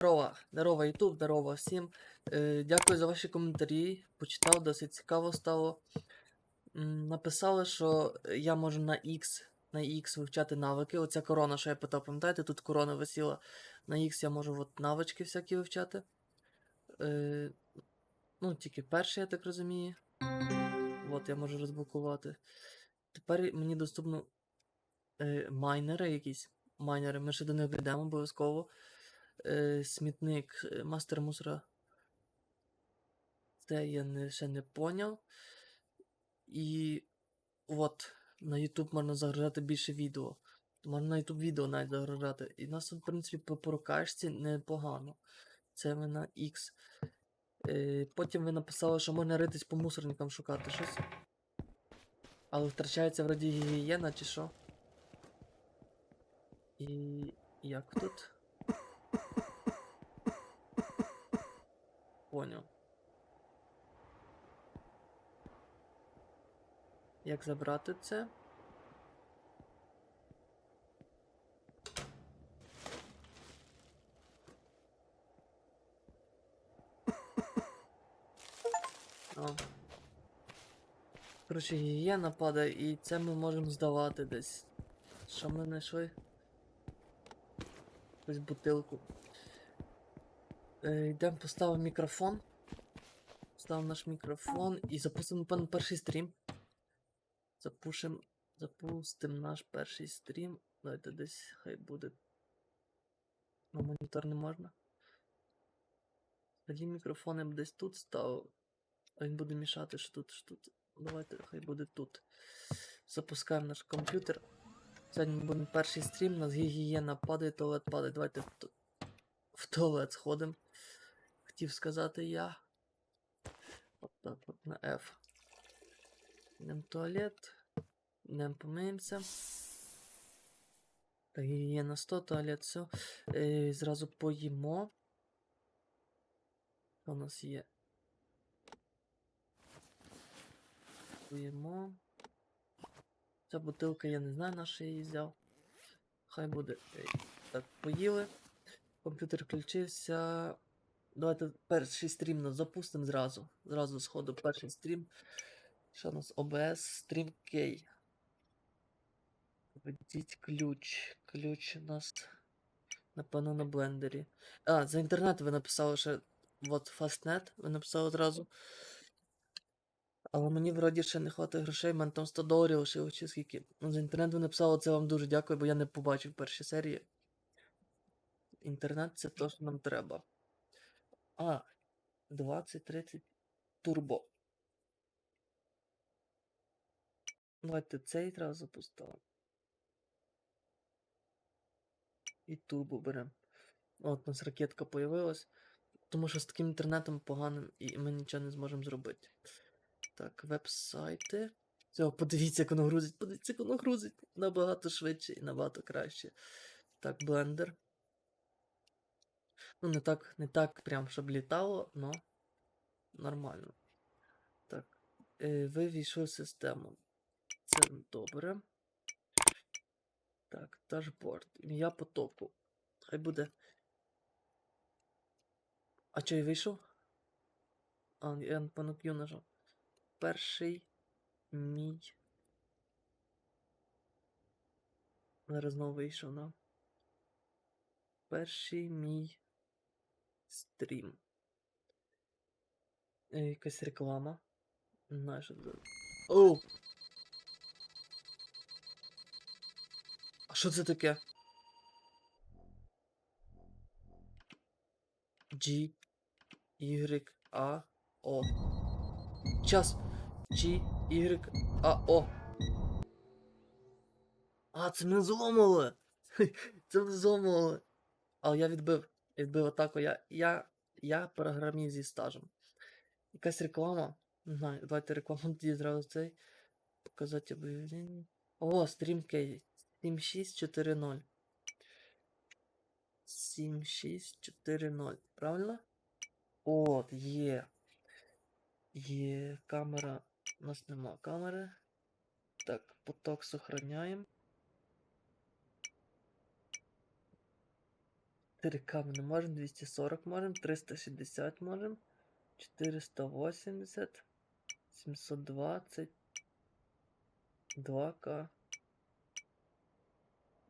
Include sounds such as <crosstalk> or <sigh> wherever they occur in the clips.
Здорово, здорово, Ютуб, здорово всім. Е, дякую за ваші коментарі. Почитав, досить цікаво стало. Написали, що я можу на X, на X вивчати навики. Оця корона, що я питав, пам'ятаєте, тут корона висіла. На X я можу от навички всякі вивчати. Е, ну, тільки перший, я так розумію. От я можу розблокувати. Тепер мені доступно е, майнери якісь. Майнери, ми ще до них прийдемо обов'язково. Е, смітник, е, мастер мусора. Це я не, ще не поняв. І от на YouTube можна загружати більше відео. Можна на YouTube відео навіть загружати. І в нас, в принципі, по прокачці непогано. Це ми на X. Е, потім ви написали, що можна ритись по мусорникам шукати щось. Але втрачається вроді гігієна чи що. І як тут? Поняв. Як забрати це? О. Коротше, гігієна падає, і це ми можемо здавати десь. Що ми знайшли? Якусь бутилку. Е, йдемо поставимо мікрофон. Ставимо наш мікрофон і запустимо, перший стрім. Запушим, запустимо наш перший стрім. Давайте десь хай буде. На монітор не можна. Тоді мікрофон я б десь тут ставив. А він буде мішати що тут, що тут. Давайте хай буде тут. Запускаємо наш комп'ютер. Сьогодні буде перший стрім, у нас гігієна падає, туалет падає. Давайте в, в туалет сходимо. Хотів сказати я. От так от на F. Йдемо в туалет. Йдемо помиємося. Так, гігієна 100, туалет, все. Е, зразу поїмо. Що у нас є? Поїмо. Ця бутилка, я не знаю, на що я її взяв. Хай буде. Так, поїли. Комп'ютер включився. Давайте перший стрім нас запустимо зразу. Зразу сходу перший стрім. Що у нас OBS стрім Кей. Введіть ключ. Ключ у нас. Напевно, на блендері. А, за інтернет ви написали ще. Вот Fastnet, ви написали одразу. Але мені вроді ще не хватить грошей, мене там 100 доларів лишилось чи скільки. За інтернет ви написали, це вам дуже дякую, бо я не побачив перші серії. Інтернет це то, що нам треба. А, 20-30 турбо. Давайте цей одразу поставимо. І турбо беремо. От у нас ракетка появилась. Тому що з таким інтернетом поганим і ми нічого не зможемо зробити. Так, веб-сайти. Все, подивіться, як воно грузить. Подивіться, як воно грузить. Набагато швидше і набагато краще. Так, блендер. Ну, не так, не так прям, щоб літало, но нормально. Так. Е, ви війшли в систему. Це добре. Так, дашборд. Ім'я потоку. Хай буде. А чого я вийшов? А, я напевно Q. Перший мій. Зараз знову вийшов, да? Перший мій стрім. Е, Якась реклама. Що. Оу! А що це таке? G, Y, A, O. Час. G, Y, A, O. А, це ми зломали! <laughs> Це ми зломали. Але я відбив. Відбив атаку. Я, я, я програміст зі стажем. Якась реклама. Знаю, давайте рекламу тоді зразу цей. Показати об'явлення. О, стрім кей. 7640. 7640. Правильно? От, є. Є камера. У нас нема камери. Так, поток сохраняємо. 4К ми не можемо, 240 можемо, 360 можемо, 480, 720, 2К.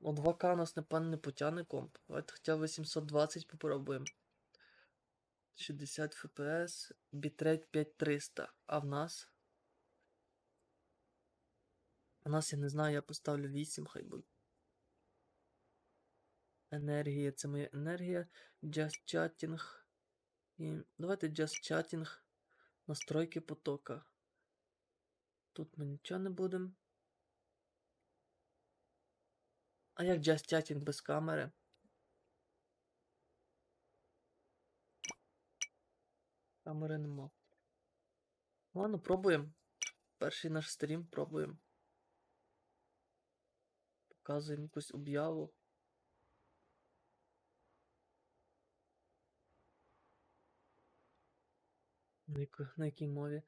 Ну, 2К у нас, напевно, не потягне комп. Давайте хоча б 820 попробуємо. 60 FPS, бітрейт 5300. А в нас? У нас, я не знаю, я поставлю 8, хай буде. Енергія, це моя енергія. Just chatting. І давайте Just chatting. Настройки потока. Тут ми нічого не будемо. А як Just chatting без камери? Камери нема. Ладно, пробуємо. Перший наш стрім пробуємо. Показуємо якусь об'яву. На, якій мові?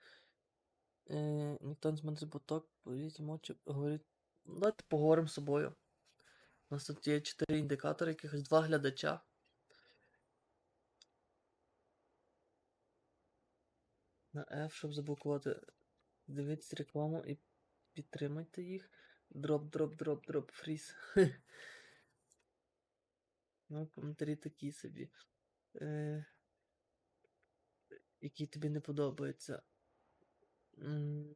Е, ніхто не зможе поток, повіріть, мовчи, говорить. Ну, Давайте поговоримо з собою. У нас тут є 4 індикатори, якихось два глядача. На F, щоб заблокувати. Дивіться рекламу і підтримайте їх. Дроп, дроп, дроп, дроп, фріз. <laughs> Ну, коментарі такі собі. Е, які тобі не подобаються. М,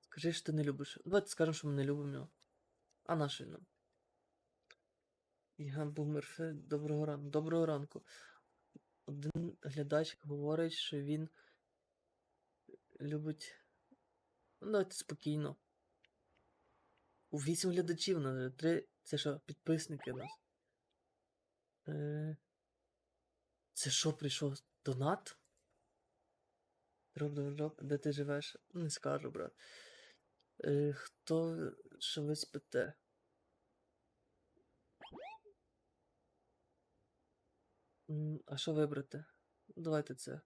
Скажи, що ти не любиш. Давайте скажемо, що ми не любимо його. А на що він нам? Я Бумерфе, доброго ранку. Доброго ранку. Один глядач говорить, що він любить. Ну, давайте спокійно. У вісім глядачів на три. Це що, підписники нас? Е... Це що прийшов? Донат? Дроп, дроп, дроп. Де ти живеш? Не скажу, брат. Е, хто що ви спите? А що вибрати? Давайте це.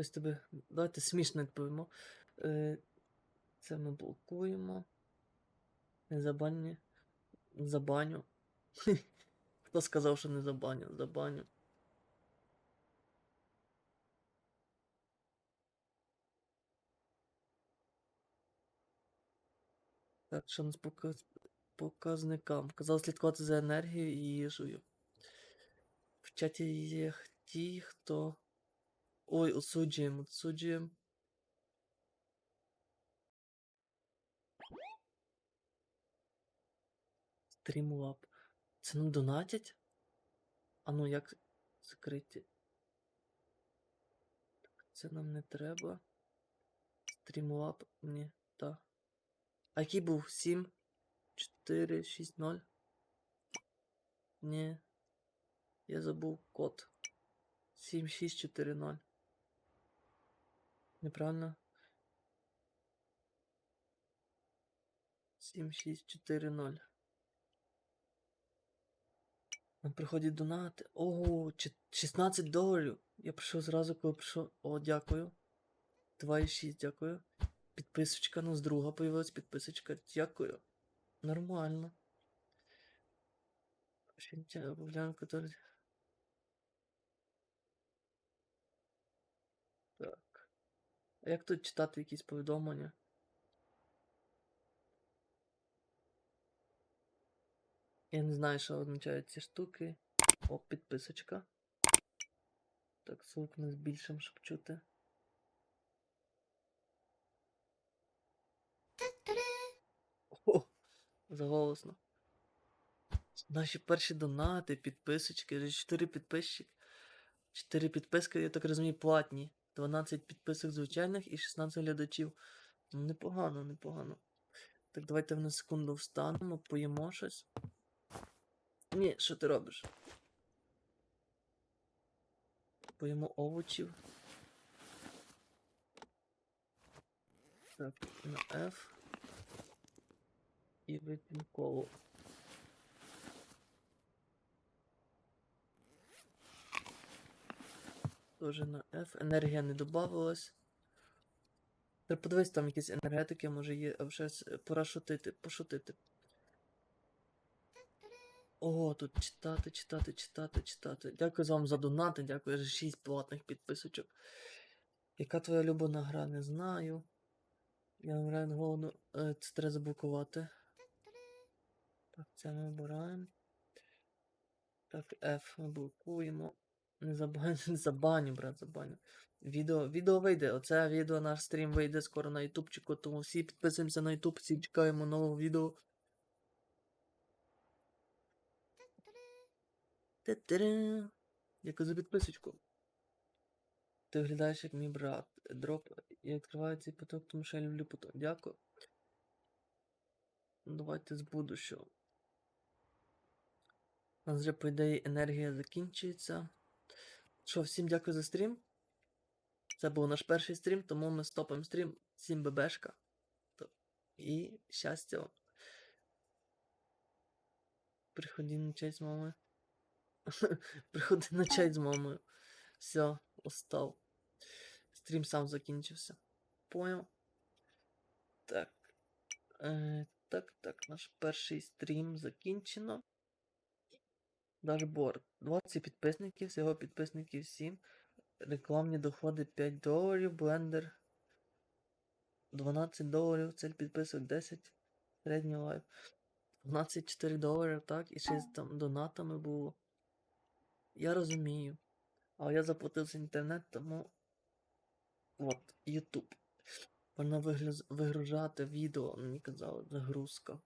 Ось тебе. Давайте смішно відповімо. Е, це ми блокуємо. Не забанні. Забаню. <laughs> Хто сказав, що не забаню? Забаню. Так, нас показ... показникам? Казав слідкувати за енергією і їжею. В чаті є ті, хто. Ой, осуджуємо, осуджуємо. Стрімлаб. Це нам донатять? А ну як закриті? Так, це нам не треба. Стрімлаб. Ні, та. А який був? 7, 4, 6, 0? Ні. Я забув код. 7, 6, 4, 0. Неправильно? 7, 6, 4, 0. Приходять донати. Ого, 16 доларів. Я прийшов зразу, коли прийшов. О, дякую. 2,6, дякую. Підписочка, ну з друга появилась підписочка. Дякую. Нормально. Ще не тя- обов'язково, который- Так. А як тут читати якісь повідомлення? Я не знаю, що означають ці штуки. О, підписочка. Так, звук не збільшим, щоб чути. О, заголосно. Наші перші донати, підписочки, вже 4 підписчики. 4 підписки, я так розумію, платні. 12 підписок звичайних і 16 глядачів. Ну, непогано, непогано. Так, давайте на секунду встанемо, поїмо щось. Ні, що ти робиш? Поїмо овочів. Так, на F. І вип'ємо Тоже на F. Енергія не додавалась. Треба подивись, там якісь енергетики, може є, а вже пора шутити, пошутити. О, тут читати, читати, читати, читати. Дякую вам за донати, дякую за 6 платних підписочок. Яка твоя улюблена гра? Не знаю. Я на головну. Е, Це треба заблокувати. Так, це ми обираємо. Так, F ми блокуємо. Не забаню, <laughs> забаню, брат, забаню. Відео, відео вийде. Оце відео, наш стрім вийде скоро на ютубчику, тому всі підписуємося на ютуб, всі чекаємо нового відео. Та-та-ра. Дякую за підписочку. Ти виглядаєш як мій брат. Дроп. Я відкриваю цей поток, тому що я люблю поток. Дякую. Ну, Давайте з будущого. У нас вже, по ідеї, енергія закінчується. Що, всім дякую за стрім. Це був наш перший стрім, тому ми стопимо стрім. Всім бебешка. І щастя. вам. Приходи на чай з мамою. <laughs> Приходи на чай з мамою. Все, устав. Стрім сам закінчився. Понял? Так. Е, так, так, наш перший стрім закінчено. Дашборд. 20 підписників, всього підписників 7. Рекламні доходи 5 доларів, блендер 12 доларів, цель підписок 10, середній лайф. 12-4 долари, так, і ще там донатами було. Я розумію. Але я заплатив за інтернет, тому. От, YouTube. Вигруз- вигружати відео, мені казали, загрузка.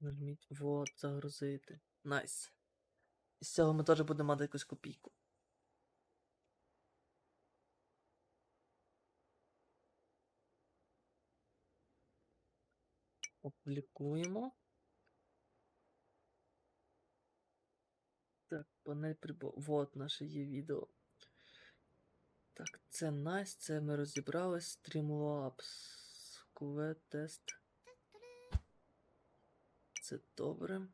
Нажміть, вот, загрузити. Найс. І з цього ми теж будемо мати якусь копійку. Опублікуємо. Так, панель прибо. Вот наше є відео. Так, це найс, це ми розібрались. Streamlabs. QV тест. Це добре.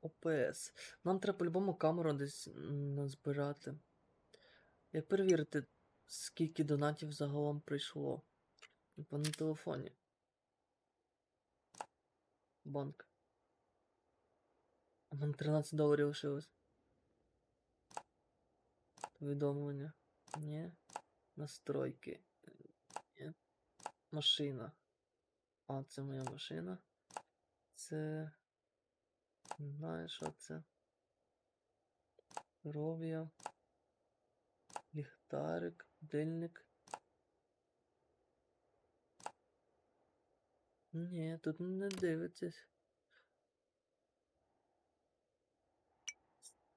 ОПС. Нам треба по-любому камеру десь назбирати. Як перевірити, скільки донатів загалом прийшло? По на телефоні. Банк. А Нам 13 доларів лишилось. Повідомлення. Ні. Настройки. Ні. Машина. А, це моя машина. Це. Не знаю, що це. Здоров'я. Ліхтарик, дильник. Ні, тут не дивитесь.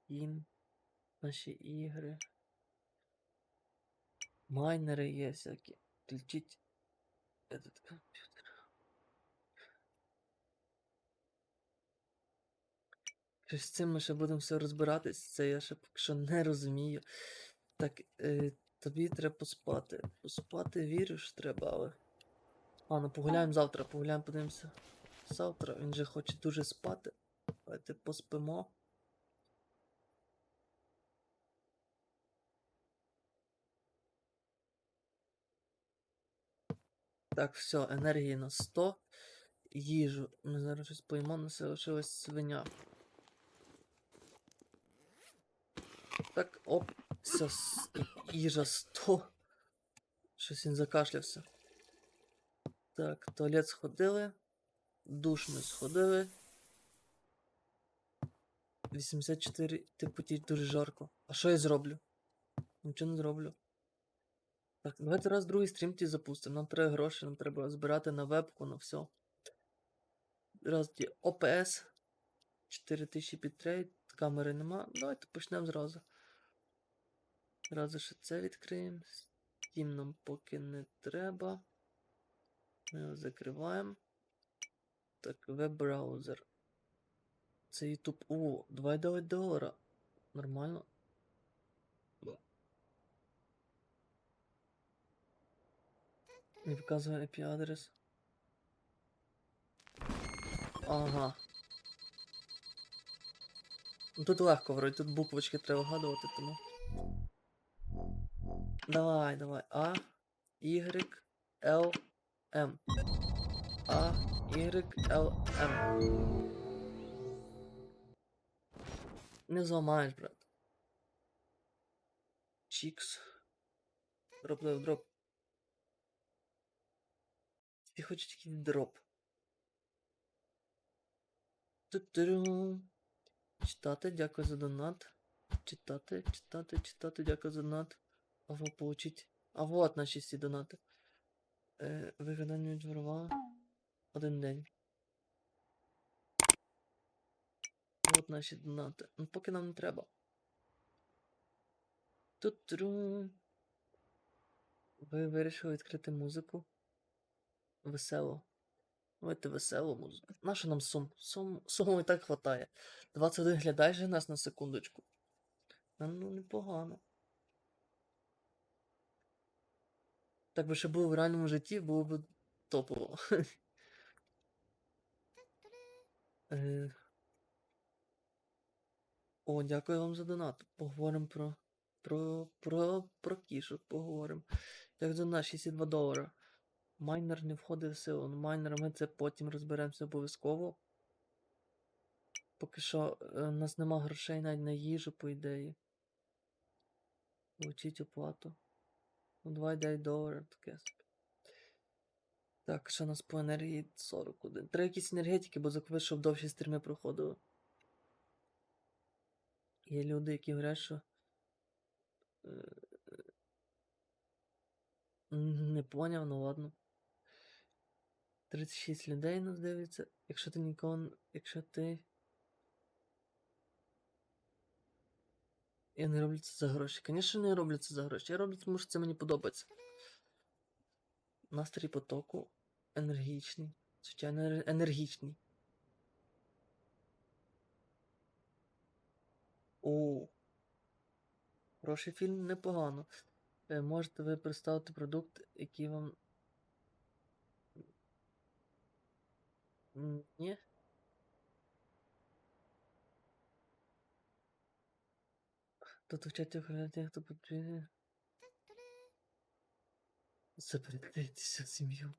Steam. Наші ігри. Майнери є всякі. Включіть этот комп'ютер. Щось з цим ми ще будемо все розбиратись. Це я ще поки що не розумію. Так, е, тобі треба поспати. Поспати вірю, що треба, але. Ну погуляємо завтра, погуляємо, подивимося. Завтра він же хоче дуже спати. Давайте поспимо. Так, все, енергії на 100. Їжу. Ми зараз щось поїмо, нас лишилась свиня. Так, оп, все, їжа 100. Щось він закашлявся. Так, туалет сходили. Душ ми сходили. 84, типу, ті дуже жарко. А що я зроблю? Нічого не зроблю. Так, давайте раз другий стрім ті запустимо. Нам треба гроші, нам треба збирати на вебку, на все. Раз ті ОПС. 4000 підтрейд, камери нема. Давайте почнемо зразу. Зразу ще це відкриємо. Steam нам поки не треба. Ми його закриваємо. Так, веб-браузер. Це YouTube. О, 2,9 долара. Нормально. Не показує IP адрес. Ага. Ну тут легко вроді, тут буквочки треба вгадувати, тому. Давай, давай. А, Y, L, M. А, Y, L, M. Не зламаєш, брат. Чікс. Дроп, дроп, дроп. Ти хочеш тільки дроп. Ту-туру. Читати, дякую за донат. Читати, читати, читати, дякую за донат. Аво получить. А вот наші всі донати. Е, вигадання відворували. Один день. От наші донати. Ну поки нам не треба. Ту-туру. Ви вирішили відкрити музику. Весело. Давайте веселу музику. Наша нам сум? Сум, суму і так хватає. 21 глядай же нас на секундочку. Ну, непогано. Так би ще було в реальному житті, було б топово. <laughs> О, дякую вам за донат. Поговоримо про. Про. Про. Про кішок поговоримо. Як за нас 62 долара. Майнер не входить в силу. Ну, майнер ми це потім розберемося обов'язково. Поки що е, у нас нема грошей навіть на їжу, по ідеї. Получить оплату. Ну, 2,9 доларів таке. Так, що у нас по енергії 41. Треба якісь енергетики, бо закупити, щоб довші стріми проходили. Є люди, які говорять, що. е, Не поняв, ну ладно. 36 людей нас дивиться. Якщо ти нікого. Якщо ти. Я не роблю це за гроші. Звісно, не роблю це за гроші. Я роблю, тому що це мені подобається. Настрій потоку енергічний. Звичайно, енергічний. О. Хороший фільм непогано. Е, Можете ви представити продукт, який вам. Ні? Тут в чаті виглядає, хто потрібен. Запретитися в сім'ю.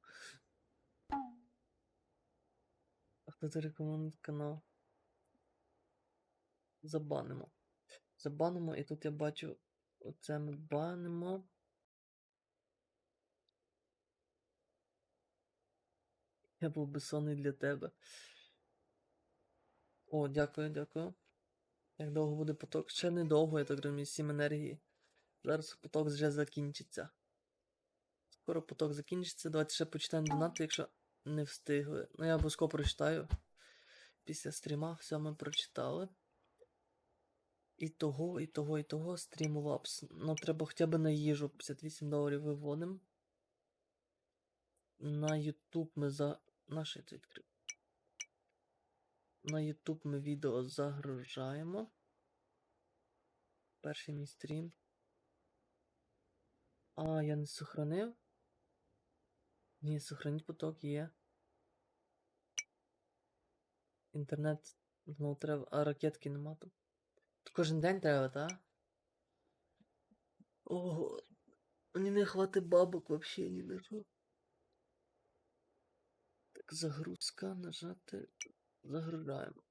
А хто це рекомендує канал? Забанимо. Забанимо, і тут я бачу. Оце ми банимо. <laughs> Я був безсонний для тебе. О, дякую, дякую. Як довго буде поток? Ще недовго, я так розумію, 7 енергії. Зараз поток вже закінчиться. Скоро поток закінчиться. Давайте ще почитаємо донати, якщо не встигли. Ну, я обов'язково прочитаю. Після стріма все ми прочитали. І того, і того, і того стрім лапс. Ну, треба хоча б на їжу 58 доларів виводимо. На YouTube ми за. Наше це відкрив. На YouTube ми відео загружаємо. Перший мій стрім. А, я не сохранив. Ні, сохраніть поток є. Інтернет знову треба, а ракетки нема там. Кожен день треба, та? Ого. Мені не хватить бабок вообще ні на що. Загрузка, нажати. Загружаємо.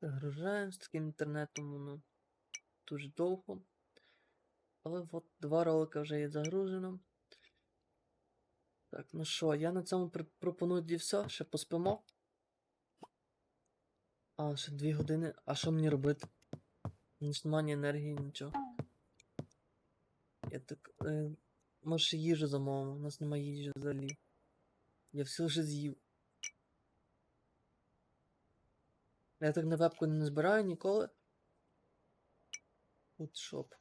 Загружаємо з таким інтернетом, воно дуже довго. Але от два ролика вже є загружено. Так, ну що, я на цьому пропоную тоді все, ще поспимо. А, ще дві години. А що мені робити? Ні ж нема ні енергії, нічого. Я так. Е, може ще їжу замовимо, у нас немає їжі взагалі. Я все вже з'їв. Я так на вебку не збираю ніколи. Фудшоп.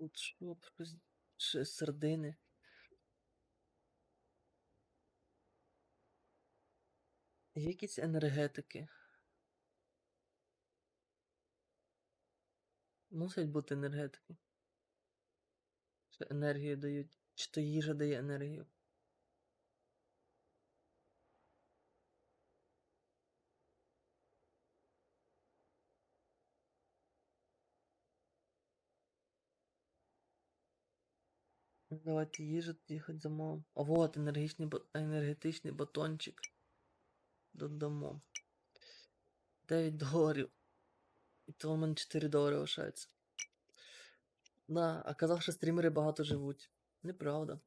Тут що, ще сердини. Якісь енергетики. Мусять бути енергетики. Що енергію дають. Чи то їжа дає енергію. Давайте їжу тоді хоч замовимо. А вот енергетичний батончик. Додамо. 9 доларів. І то в мене 4 долари лишається. Да, а казав, що стрімери багато живуть. Неправда.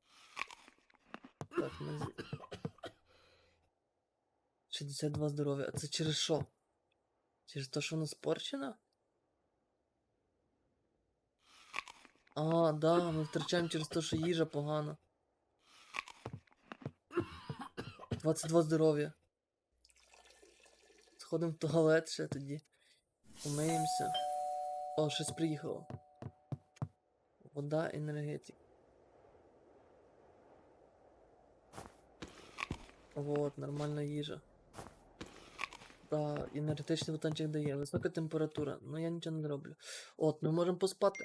Так, ми з... 62 здоров'я. А це через що? Через те, що воно спорчено? А, да, ми втрачаємо через те, що їжа погана. 22 здоров'я. Сходимо в туалет ще тоді. Помиємося. О, щось приїхало. Вода, енергетик. Вот, нормальна їжа. Да, енергетичний батончик дає. Висока температура. Ну я нічого не роблю. От, ми можемо поспати.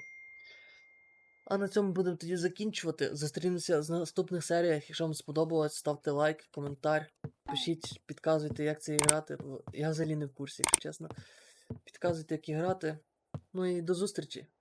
А на цьому будемо тоді закінчувати. Зустрінемося в наступних серіях. Якщо вам сподобалось, ставте лайк, коментар. Пишіть, підказуйте, як це грати. Я взагалі не в курсі, якщо чесно. Підказуйте, як і грати. Ну і до зустрічі!